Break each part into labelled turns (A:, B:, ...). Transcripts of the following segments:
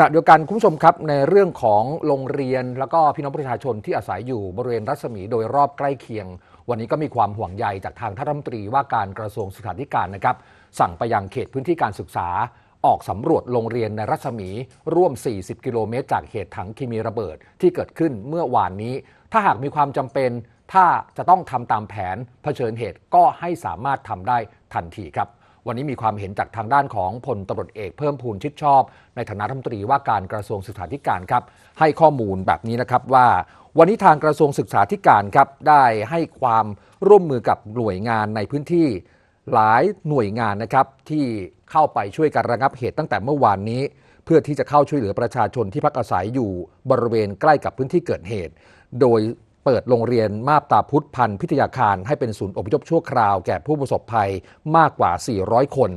A: ขณะเดียวกันคุณผู้ชมครับในเรื่องของโรงเรียน แล้วก็พี่น้องประชาชนที่อาศัยอยู่บริเวณรัศมีโดยรอบใกล้เคียง วันนี้ก็มีความห่วงใยจากทางท่านรัฐมนตรีว่าการกระทรวงศึกษาธิการนะครับ สั่งไปยังเขตพื้นที่การศึกษา ออกสำรวจโรงเรียนในรัศมีร่วม 40 กิโลเมตร จากเหตุถังเคมีระเบิดที่เกิดขึ้นเมื่อวานนี้ ถ้าหากมีความจำเป็น ถ้าจะต้องทำตามแผนเผชิญเหตุก็ให้สามารถทำได้ทันทีครับ วันนี้มีความเห็นจากทางด้านของพลตำรวจเอกเพิ่มพูนชิดชอบ ในฐานะรัฐมนตรีว่าการกระทรวงศึกษาธิการครับ ให้ข้อมูลแบบนี้นะครับว่า วันนี้ทางกระทรวงศึกษาธิการครับได้ให้ความร่วมมือกับหน่วยงานในพื้นที่หลายหน่วยงานนะครับที่เข้าไปช่วยกันระงับเหตุตั้งแต่เมื่อวานนี้ เพื่อที่จะเข้าช่วยเหลือประชาชนที่พักอาศัยอยู่บริเวณใกล้กับพื้นที่เกิดเหตุ โดย เปิดโรงเรียนมาบตาพุทธพันธ์พิทยาคารให้เป็นศูนย์อพยพชั่วคราวแก่ผู้ประสบภัยมากกว่า 400 คน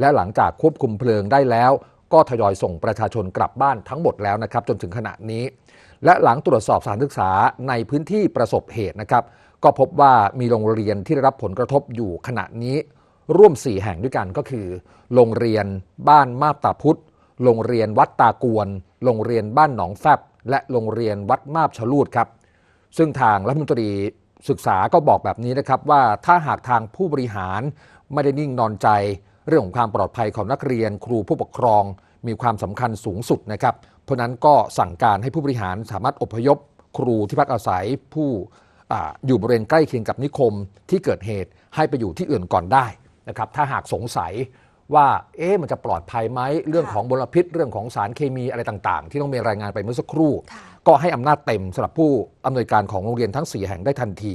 A: และหลังจากควบคุมเพลิงได้แล้ว ก็ทยอยส่งประชาชนกลับบ้านทั้งหมดแล้วนะครับ จนถึงขณะนี้ และหลังตรวจสอบสถานศึกษาในพื้นที่ประสบเหตุนะครับ ก็พบว่ามีโรงเรียนที่ได้รับผลกระทบอยู่ขณะนี้ร่วม 4 แห่งด้วยกันก็คือ โรงเรียนบ้านมาบตาพุทธโรงเรียนวัดตากวน โรงเรียนบ้านหนองแฟบ และโรงเรียนวัดมาบชลูดครับ ซึ่งทางรัฐมนตรีศึกษาก็บอกแบบนี้นะครับว่าถ้าหากทางผู้บริหารไม่ได้นิ่งนอนใจ เรื่องของความปลอดภัยของนักเรียน ครูผู้ปกครอง มีความสำคัญสูงสุดนะครับ เพราะนั้นก็สั่งการให้ผู้บริหารสามารถอพยพ ครูที่พักอาศัยผู้ออยู่บริเวณใกล้เคียงกับนิคมที่เกิดเหตุให้ไปอยู่ที่อื่นก่อนได้นะครับถ้าหากสงสัย ว่าเอ๊ะมันจะปลอดภัยไหมเรื่องของมลพิษเรื่องของสารเคมีอะไรต่างๆ ที่ต้องมีรายงานไปเมื่อสักครู่
B: ค่ะ
A: ก็ให้อำนาจเต็มสำหรับผู้อำนวยการของโรงเรียนทั้ง 4 แห่งได้ทันที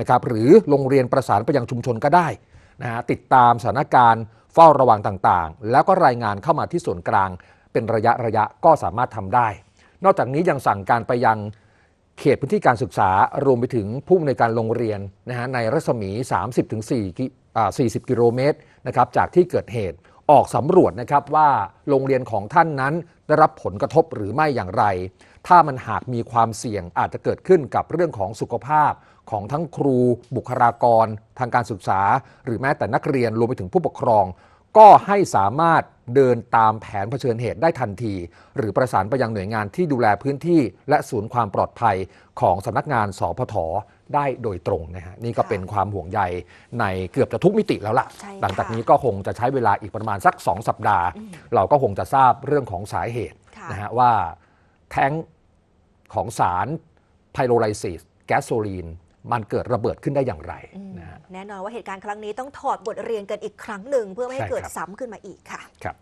A: นะครับหรือโรงเรียนประสานไปยังชุมชนก็ได้นะฮะติดตามสถานการณ์เฝ้าระวังต่างๆ แล้วก็รายงานเข้ามาที่ส่วนกลาง เป็นระยะระยะก็สามารถทำได้ นอกจากนี้ยังสั่งการไปยังเขตพื้นที่การศึกษารวมไปถึงผู้อำนวยการโรงเรียนนะฮะในรัศมี 30-4กิอ่า 40 กิโลเมตรนะครับจากที่เกิดเหตุออกสำรวจนะครับว่าโรงเรียนของท่านนั้นได้รับผลกระทบหรือไม่อย่างไร ถ้ามันหากมีความเสี่ยงอาจจะเกิดขึ้นกับเรื่องของสุขภาพของทั้งครู บุคลากร ทางการศึกษา หรือแม้แต่นักเรียนรวมไปถึงผู้ปกครอง ก็ให้สามารถเดินตามแผนเผชิญเหตุได้ทันที หรือประสานไปยังหน่วยงานที่ดูแลพื้นที่ และศูนย์ความปลอดภัยของสำนักงานสพทได้โดยตรงนะฮะนี่ก็เป็นความห่วงใยในเกือบจะทุกมิติแล้วล่ะ
B: ใช่ค่ะ
A: หลังจากนี้ก็คงจะใช้เวลาอีกประมาณสัก 2 สัปดาห์เราก็คงจะทราบเรื่องของสาเหตุ
B: ค่ะ
A: นะฮะว่าแท้งของสารไพโรไลซิสแก๊สโซลีน มันเกิดระเบิดขึ้นได้อย่างไร
B: อืม
A: นะฮะ
B: แน่นอนว่าเหตุการณ์ครั้งนี้ต้องถอดบทเรียนกันอีกครั้งหนึ่งเพื่อไม่ให้
A: ใช่
B: เกิด
A: ครับ
B: ซ้ำขึ้นมาอีกค่ะ
A: ครับ